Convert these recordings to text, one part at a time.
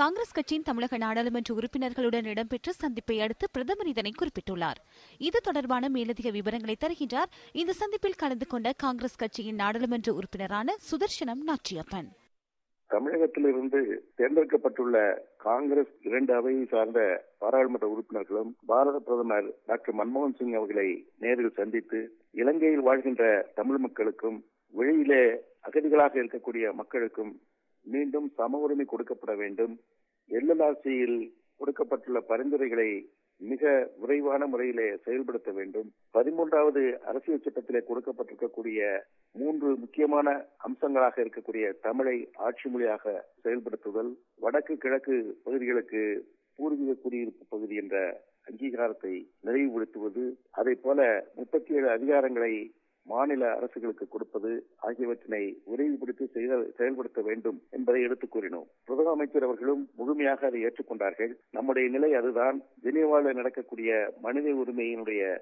காங்கிரஸ் கட்சியின் தமிழக நாடாளுமன்ற உறுப்பினர்களுடன் இடம்பெற்ற சந்திப்பை அடுத்து பிரதமர் இதனை குறிப்பிட்டுள்ளார். இது தொடர்பான மேலதிக விவரங்களை தருகின்றார். இந்த சந்திப்பில் கலந்து கொண்ட காங்கிரஸ் கட்சியின் நாடாளுமன்ற உறுப்பினரான சுதர்சனம் நாச்சியப்பன். தமிழகத்திலிருந்து தேர்ந்தெடுக்கப்பட்டுள்ள காங்கிரஸ் இரண்டு அவையை சார்ந்த பாராளுமன்ற உறுப்பினர்களும் பாரத பிரதமர் டாக்டர் மன்மோகன் சிங் அவர்களை நேரில் சந்தித்து இலங்கையில் வாழ்கின்ற தமிழ் மக்களுக்கும் வெளியிலே அகதிகளாக இருக்கக்கூடிய மக்களுக்கும் மீண்டும் சம உரிமை கொடுக்கப்பட வேண்டும். எல்எல்ஆர்சியில் கொடுக்கப்பட்டுள்ள பரிந்துரைகளை மிக விரைவான முறையிலே செயல்படுத்த வேண்டும். பதிமூன்றாவது அரசியல் சட்டத்திலே கொடுக்கப்பட்டிருக்கக்கூடிய மூன்று முக்கியமான அம்சங்களாக இருக்கக்கூடிய தமிழை ஆட்சி மொழியாக செயல்படுத்துதல் வடக்கு கிழக்கு பகுதிகளுக்கு பூர்வீக குடியிருப்பு பகுதி என்ற அங்கீகாரத்தை நிறைவுபடுத்துவது அதை போல முப்பத்தி ஏழு அதிகாரங்களை மாநில அரசுகளுக்கு கொடுப்பது ஆகியவற்றினை விரைவுபடுத்தி செயல்படுத்த வேண்டும் என்பதை எடுத்துக் கூறினோம். பிரதம அமைச்சர் அவர்களும் முழுமையாக அதை ஏற்றுக்கொண்டார்கள். நம்முடைய நிலை அதுதான். ஜெனீவாவில் நடக்கக்கூடிய மனித உரிமையினுடைய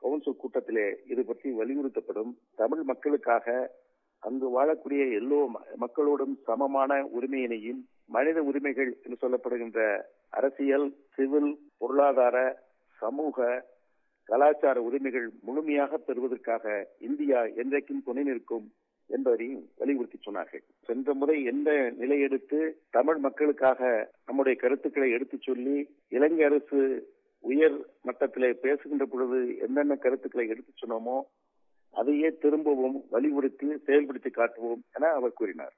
கவுன்சில் கூட்டத்திலே இது பற்றி வலியுறுத்தப்படும். தமிழ் மக்களுக்காக அங்கு வாழக்கூடிய எல்லோ மக்களோடும் சமமான உரிமையினையும் மனித உரிமைகள் என்று சொல்லப்படுகின்ற அரசியல் சிவில் பொருளாதார சமூக கலாச்சார உரிமைகள் முழுமையாக பெறுவதற்காக இந்தியா என்றைக்கும் துணை நிற்கும் என்பதையும் வலியுறுத்தி சொன்னார்கள். சென்ற முறை எந்த நிலை எடுத்து தமிழ் மக்களுக்காக நம்முடைய கருத்துக்களை எடுத்துச் சொல்லி இலங்கை அரசு உயர் மட்டத்திலே பேசுகின்ற பொழுது என்னென்ன கருத்துக்களை எடுத்துச் சொன்னோமோ அதையே திரும்பவும் வலியுறுத்தி செயல்படுத்தி காட்டுவோம் என அவர் கூறினார்.